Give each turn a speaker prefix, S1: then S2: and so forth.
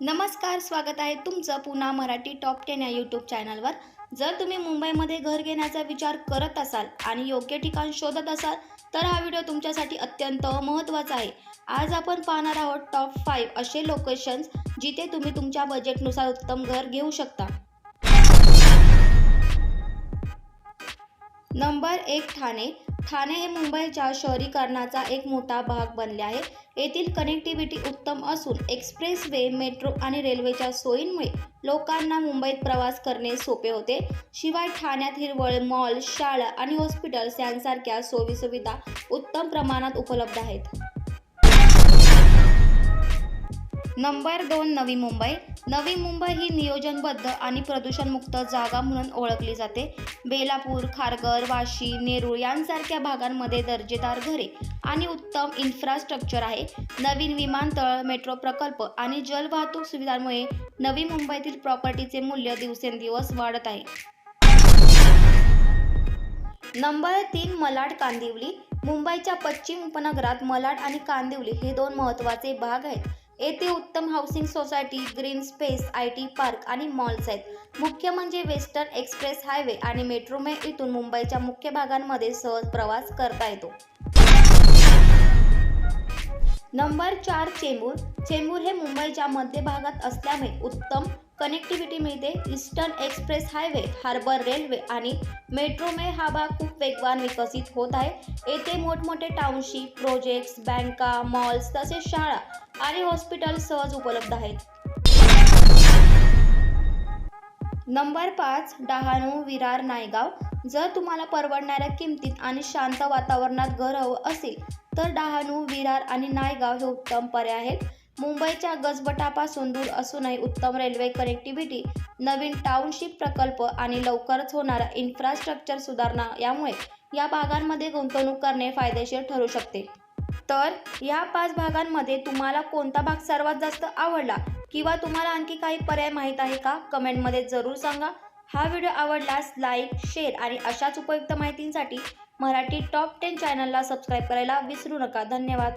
S1: नमस्कार स्वागत आहे तुमचं पुन्हा मराठी टॉप टेन या यूट्यूब चॅनलवर जर तुम्ही मुंबईमध्ये घर घेण्याचा विचार करत असाल आणि योग्य ठिकाण शोधत असाल तर हा व्हिडिओ तुमच्यासाठी अत्यंत महत्त्वाचा आहे. आज आपण पाहणार आहोत टॉप फाईव्ह असे लोकेशन्स जिथे तुम्ही तुमच्या बजेटनुसार उत्तम घर घेऊ शकता. नंबर एक ठाणे. ठाणे हे मुंबईच्या शहरीकरणाचा एक मोठा भाग बनले आहे. येथील कनेक्टिव्हिटी उत्तम असून एक्सप्रेस वे मेट्रो आणि रेल्वेच्या सोयींमुळे लोकांना मुंबईत प्रवास करणे सोपे होते. शिवाय ठाण्यात हिरवळ मॉल शाळा आणि हॉस्पिटल्स यांसारख्या सोयीसुविधा उत्तम प्रमाणात उपलब्ध आहेत. नंबर दोन नवी मुंबई. नवी मुंबई ही नियोजनबद्ध आणि प्रदूषणमुक्त जागा म्हणून ओळखली जाते. बेलापूर खारघर वाशी नेरूळ यांसारख्या भागांमध्ये दर्जेदार घरे आणि उत्तम इन्फ्रास्ट्रक्चर आहे. नवीन विमानतळ मेट्रो प्रकल्प आणि जलवाहतूक सुविधांमुळे नवी मुंबईतील प्रॉपर्टीचे मूल्य दिवसेंदिवस वाढत आहे. नंबर तीन मलाड कांदिवली. मुंबईच्या पश्चिम उपनगरात मलाड आणि कांदिवली हे दोन महत्त्वाचे भाग आहेत. येथे उत्तम housing society green space I T park आणि मॉल्स आहेत. मुख्य म्हणजे वेस्टर्न एक्सप्रेस हायवे आणि मेट्रोमे इथून मुंबईच्या मुख्य भागांमध्ये सहज प्रवास करता येतो. नंबर चार चेंबूर. चेंबूर हे मुंबईच्या मध्य भागात असल्यामुळे उत्तम कनेक्टिव्हिटी मिळते. Eastern express highway harbour railway आणि मेट्रोमे हा भाग खूप वेगवान विकसित होत आहे. येथे मोठमोठे टाउनशिप प्रोजेक्ट्स बँका मॉल्स तसेच शाळा आणि हॉस्पिटल सहज उपलब्ध आहेत. नंबर पाच डहाणू विरार नायगाव. जर तुम्हाला परवडणाऱ्या किमतीत आणि शांत वातावरणात घर हवं असेल तर डहाणू विरार आणि नायगाव हे उत्तम पर्याय आहेत. मुंबईच्या गजबटापासून दूर असूनही उत्तम रेल्वे कनेक्टिव्हिटी नवीन टाउनशिप प्रकल्प आणि लवकरच होणारा इन्फ्रास्ट्रक्चर सुधारणा यामुळे या भागांमध्ये गुंतवणूक करणे फायदेशीर ठरू शकते. तर या पाच भागांमध्ये तुम्हाला कोणता भाग सर्वात जास्त आवडला किंवा तुम्हाला आणखी काही पर्याय माहीत आहे का? कमेंटमध्ये जरूर सांगा. हा व्हिडिओ आवडल्यास लाईक शेअर आणि अशाच उपयुक्त माहितींसाठी मराठी टॉप टेन चॅनलला सबस्क्राईब करायला विसरू नका. धन्यवाद.